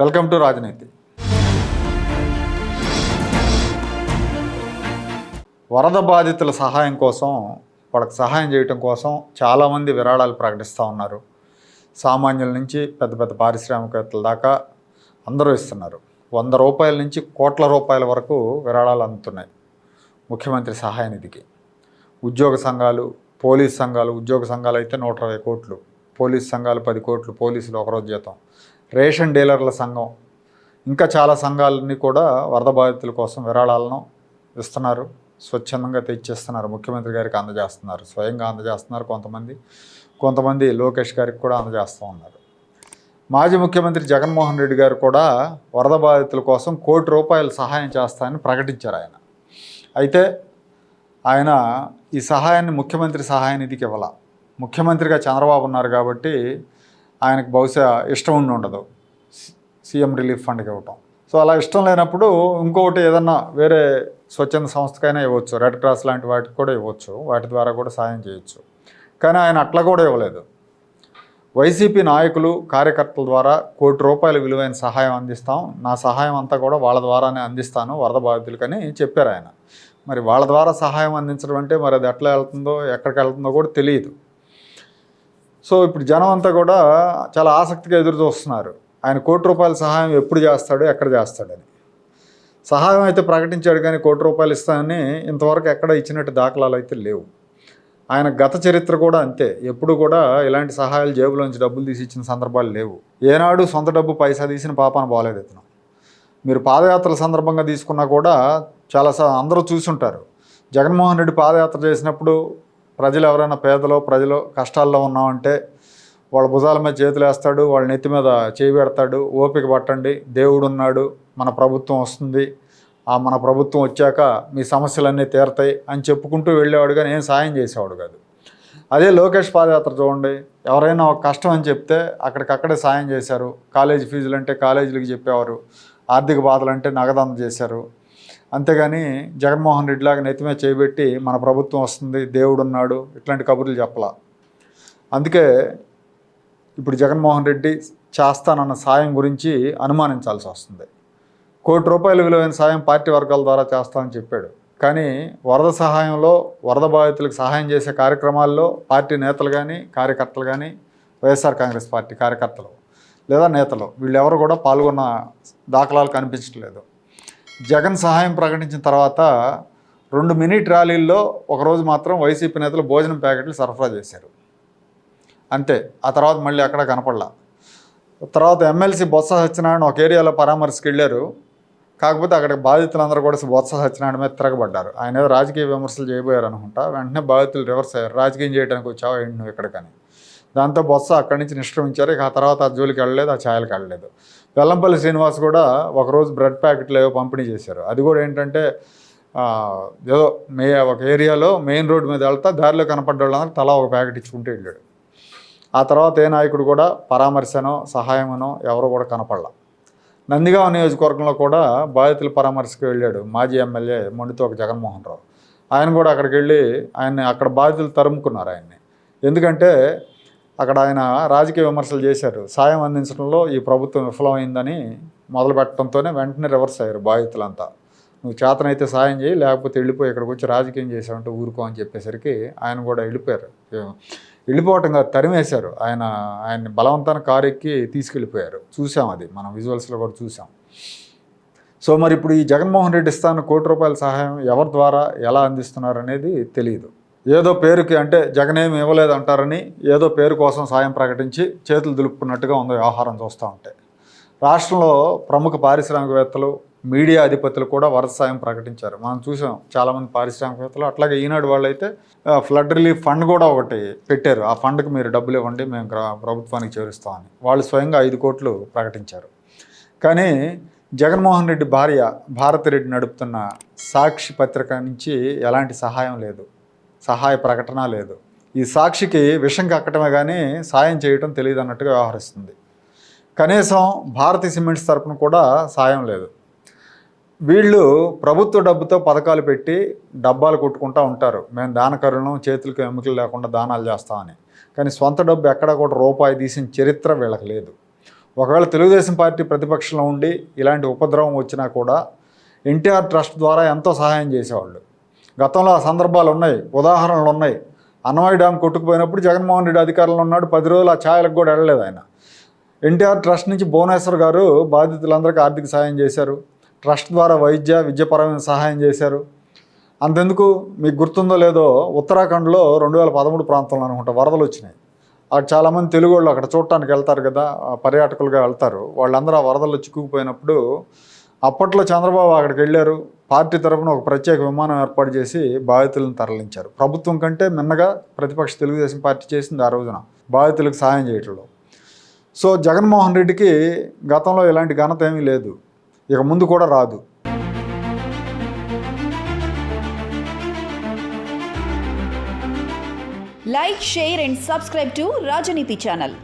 Welcome to రాజనీతి. వరద బాధితుల సహాయం కోసం వాళ్ళకి సహాయం చేయటం కోసం చాలామంది విరాళాలు ప్రకటిస్తూ ఉన్నారు. సామాన్యుల నుంచి పెద్ద పెద్ద పారిశ్రామికవేత్తల దాకా అందరూ ఇస్తున్నారు. వంద రూపాయల నుంచి కోట్ల రూపాయల వరకు విరాళాలు అందుతున్నాయి ముఖ్యమంత్రి సహాయ నిధికి. ఉద్యోగ సంఘాలు పోలీస్ సంఘాలు ఉద్యోగ సంఘాలు అయితే నూట ఇరవై కోట్లు పోలీస్ సంఘాలు పది కోట్లు పోలీసులు ఒకరోజు జీతం. రేషన్ డీలర్ల సంఘం. ఇంకా చాలా సంఘాలన్నీ కూడా వరద బాధితుల కోసం విరాళాలను ఇస్తున్నారు. స్వచ్ఛందంగా తెచ్చేస్తున్నారు. ముఖ్యమంత్రి గారికి అందజేస్తున్నారు. స్వయంగా అందజేస్తున్నారు కొంతమంది. కొంతమంది లోకేష్ గారికి కూడా అందజేస్తూ ఉన్నారు. మాజీ ముఖ్యమంత్రి జగన్మోహన్ రెడ్డి గారు కూడా వరద బాధితుల కోసం కోటి రూపాయలు సహాయం చేస్తానని ప్రకటించారు ఆయన. అయితే ఆయన ఈ సహాయాన్ని ముఖ్యమంత్రి సహాయ నిధికి ఇవ్వాల. ముఖ్యమంత్రిగా చంద్రబాబు ఉన్నారు కాబట్టి ఆయనకు బహుశా ఇష్టం ఉండి ఉండదు. సీఎం రిలీఫ్ ఫండ్కి ఇవ్వటం. సో అలా ఇష్టం లేనప్పుడు ఇంకొకటి ఏదన్నా వేరే స్వచ్ఛంద సంస్థకైనా ఇవ్వచ్చు. రెడ్ క్రాస్ లాంటి వాటికి కూడా ఇవ్వచ్చు. వాటి ద్వారా కూడా సాయం చేయొచ్చు. కానీ ఆయన అట్లా కూడా ఇవ్వలేదు. వైసీపీ నాయకులు కార్యకర్తల ద్వారా కోటి రూపాయల విలువైన సహాయం అందిస్తాం. నా సహాయం అంతా కూడా వాళ్ళ ద్వారానే అందిస్తాను. వరద బాధితులకని చెప్పారు ఆయన. మరి వాళ్ళ ద్వారా సహాయం అందించడం అంటే మరి అది ఎట్లా వెళ్తుందో ఎక్కడికి వెళ్తుందో కూడా తెలియదు. సో ఇప్పుడు జనం అంతా కూడా చాలా ఆసక్తిగా ఎదురు చూస్తున్నారు ఆయన కోటి రూపాయల సహాయం ఎప్పుడు చేస్తాడు ఎక్కడ చేస్తాడని. సహాయం అయితే ప్రకటించాడు కానీ కోటి రూపాయలు ఇస్తానని ఇంతవరకు ఎక్కడ ఇచ్చినట్టు దాఖలాలు అయితే లేవు. ఆయన గత చరిత్ర కూడా అంతే. ఎప్పుడు కూడా ఇలాంటి సహాయాలు జేబులోంచి డబ్బులు తీసి ఇచ్చిన సందర్భాలు లేవు. ఏనాడు సొంత డబ్బు పైసా తీసిన పాపాన బాలేదు ఇతను. మీరు పాదయాత్రల సందర్భంగా తీసుకున్నా కూడా చాలా స- అందరూ చూసుంటారు. జగన్మోహన్ రెడ్డి పాదయాత్ర చేసినప్పుడు ప్రజలు ఎవరైనా పేదలో ప్రజలు కష్టాల్లో ఉన్నామంటే వాళ్ళ భుజాల మీద చేతులు వేస్తాడు వాళ్ళ నెత్తి మీద చేయి పెడతాడు ఓపిక పట్టండి దేవుడు ఉన్నాడు మన ప్రభుత్వం వస్తుంది. ఆ మన ప్రభుత్వం వచ్చాక మీ సమస్యలన్నీ తీరతాయి అని చెప్పుకుంటూ వెళ్ళేవాడు కానీ ఏం సాయం చేసేవాడు కాదు. అదే లోకేష్ పాదయాత్ర చూడండి. ఎవరైనా ఒక కష్టం అని చెప్తే అక్కడికక్కడే సాయం చేశారు. కాలేజీ ఫీజులు అంటే కాలేజీలకు చెప్పేవారు. ఆర్థిక బాధలు అంటే నగదు చేశారు అంతేగాని జగన్మోహన్ రెడ్డి లాగా నెత్తిమే చేయబెట్టి మన ప్రభుత్వం వస్తుంది దేవుడు ఉన్నాడు ఇట్లాంటి కబుర్లు చెప్పలా. అందుకే ఇప్పుడు జగన్మోహన్ రెడ్డి చేస్తానన్న సాయం గురించి అనుమానించాల్సి వస్తుంది. కోటి రూపాయల విలువైన సాయం పార్టీ వర్గాల ద్వారా చేస్తానని చెప్పాడు. కానీ వరద సహాయంలో వరద బాధితులకు సహాయం చేసే కార్యక్రమాల్లో పార్టీ నేతలు కానీ కార్యకర్తలు కానీ వైఎస్ఆర్ కాంగ్రెస్ పార్టీ కార్యకర్తలు లేదా నేతలు వీళ్ళెవరు కూడా పాల్గొన్న దాఖలాలు కనిపించట్లేదు. జగన్ సహాయం ప్రకటించిన తర్వాత రెండు మినీ ర్యాలీల్లో ఒకరోజు మాత్రం వైసీపీ నేతలు భోజనం ప్యాకెట్లు సరఫరా చేశారు. అంతే. ఆ తర్వాత మళ్ళీ అక్కడ కనపడలా. తర్వాత ఎమ్మెల్సీ బొత్స సత్యనారాయణ ఒక ఏరియాలో పరామర్శకు వెళ్ళారు. కాకపోతే అక్కడ బాధితులందరూ కూడా బొత్స సత్యనారాయణ మీద తిరగబడ్డారు. ఆయన ఏదో రాజకీయ విమర్శలు చేయబోయారు అనుకుంటా. వెంటనే బాధితులు రివర్స్ అయ్యారు. రాజకీయం చేయడానికి వచ్చావా ఏంటి నువ్వు ఇక్కడికని దాంతో బొత్స అక్కడి నుంచి నిష్క్రమించారు. ఇక ఆ తర్వాత ఆ జోలికి వెళ్ళలేదు ఆ ఛాయలకు వెళ్ళలేదు వెల్లంపల్లి శ్రీనివాస్ కూడా ఒకరోజు బ్రెడ్ ప్యాకెట్లు ఏవో పంపిణీ చేశారు. అది కూడా ఏంటంటే ఏదో మే ఒక ఏరియాలో మెయిన్ రోడ్ మీద వెళ్తా దారిలో కనపడ్డ వాళ్ళందరూ తలా ఒక ప్యాకెట్ ఇచ్చుకుంటూ వెళ్ళాడు. ఆ తర్వాత ఏ నాయకుడు కూడా పరామర్శనో సహాయమనో ఎవరు కూడా కనపడలా. నందిగామ నియోజకవర్గంలో కూడా బాధితుల పరామర్శకు వెళ్ళాడు మాజీ ఎమ్మెల్యే మొండితోక జగన్మోహన్ రావు. ఆయన కూడా అక్కడికి వెళ్ళి ఆయన్ని అక్కడ బాధితులు తరుముకున్నారు ఆయన్ని. ఎందుకంటే అక్కడ ఆయన రాజకీయ విమర్శలు చేశారు. సాయం అందించడంలో ఈ ప్రభుత్వం విఫలమైందని మొదలు పెట్టడంతోనే వెంటనే రివర్స్ అయ్యారు బాధితులంతా. నువ్వు చేతనైతే సాయం చేయి లేకపోతే వెళ్ళిపోయి ఇక్కడికి వచ్చి రాజకీయం చేసావంటే ఊరుకో అని చెప్పేసరికి ఆయన కూడా వెళ్ళిపోయారు. వెళ్ళిపోవటం కాదు తరిమేశారు. ఆయన ఆయన్ని బలవంతాన్ని కారు ఎక్కి తీసుకెళ్ళిపోయారు. చూసాం అది మనం విజువల్స్లో కూడా చూసాం. సో మరి ఇప్పుడు ఈ జగన్మోహన్ రెడ్డి ఇస్తాను కోటి రూపాయల సహాయం ఎవరి ద్వారా ఎలా అందిస్తున్నారు అనేది తెలియదు ఏదో పేరుకి అంటే జగన్ ఏమి ఇవ్వలేదు అంటారని ఏదో పేరు కోసం సాయం ప్రకటించి చేతులు దులుపుకున్నట్టుగా ఉంది వ్యవహారం చూస్తూ ఉంటే. రాష్ట్రంలో ప్రముఖ పారిశ్రామికవేత్తలు మీడియా అధిపతులు కూడా వరద సాయం ప్రకటించారు. మనం చూసాం చాలామంది పారిశ్రామికవేత్తలు అట్లాగే ఈనాడు వాళ్ళైతే ఫ్లడ్ రిలీఫ్ ఫండ్ కూడా ఒకటి పెట్టారు. ఆ ఫండ్కి మీరు డబ్బులు ఇవ్వండి మేము ప్రభుత్వానికి చేరుస్తామని వాళ్ళు స్వయంగా ఐదు కోట్లు ప్రకటించారు. కానీ జగన్మోహన్ రెడ్డి భార్య భారతిరెడ్డి నడుపుతున్న సాక్షి పత్రిక నుంచి ఎలాంటి సహాయం లేదు. సహాయ ప్రకటన లేదు. ఈ సాక్షికి విషం కక్కటమే కానీ సాయం చేయటం తెలియదు అన్నట్టుగా వ్యవహరిస్తుంది. కనీసం భారతీ సిమెంట్స్ తరపున కూడా సాయం లేదు. వీళ్ళు ప్రభుత్వ డబ్బుతో పథకాలు పెట్టి డబ్బాలు కొట్టుకుంటూ ఉంటారు. మేము దాన చేతులకు ఎముకలు లేకుండా దానాలు చేస్తామని. కానీ సొంత డబ్బు ఎక్కడా కూడా రూపాయి తీసిన చరిత్ర వీళ్ళకి లేదు. ఒకవేళ తెలుగుదేశం పార్టీ ప్రతిపక్షంలో ఉండి ఇలాంటి ఉపద్రవం వచ్చినా కూడా ఎన్టీఆర్ ట్రస్ట్ ద్వారా ఎంతో సహాయం చేసేవాళ్ళు. గతంలో ఆ సందర్భాలు ఉన్నాయి ఉదాహరణలు ఉన్నాయి. అన్నమయ్య డ్యామ్ కొట్టుకుపోయినప్పుడు జగన్మోహన్ రెడ్డి అధికారంలో ఉన్నాడు పది రోజులు ఆ ఛాయలకు కూడా వెళ్ళలేదు ఆయన. ఎన్టీఆర్ ట్రస్ట్ నుంచి భువనేశ్వర్ గారు బాధితులందరికీ ఆర్థిక సహాయం చేశారు. ట్రస్ట్ ద్వారా వైద్య విద్యపరమైన సహాయం చేశారు. అంతెందుకు? మీకు గుర్తుందో లేదో ఉత్తరాఖండ్లో రెండు వేల పదమూడు ప్రాంతంలో అనుకుంటా వరదలు వచ్చినాయి. అక్కడ చాలామంది తెలుగు వాళ్ళు అక్కడ చూడటానికి వెళ్తారు కదా పర్యాటకులుగా వెళ్తారు. వాళ్ళందరూ ఆ వరదల్లో చిక్కుకుపోయినప్పుడు అప్పట్లో చంద్రబాబు అక్కడికి వెళ్ళారు. పార్టీ తరఫున ఒక ప్రత్యేక విమానం ఏర్పాటు చేసి బాధితులను తరలించారు. ప్రభుత్వం కంటే మిన్నగా ప్రతిపక్ష తెలుగుదేశం పార్టీ చేసింది ఆ రోజున బాధితులకు సహాయం చేయటంలో. సో జగన్మోహన్ రెడ్డికి గతంలో ఇలాంటి ఘనత ఏమీ లేదు. ఇక ముందు కూడా రాదు. Like share and subscribe to Rajaneethi channel.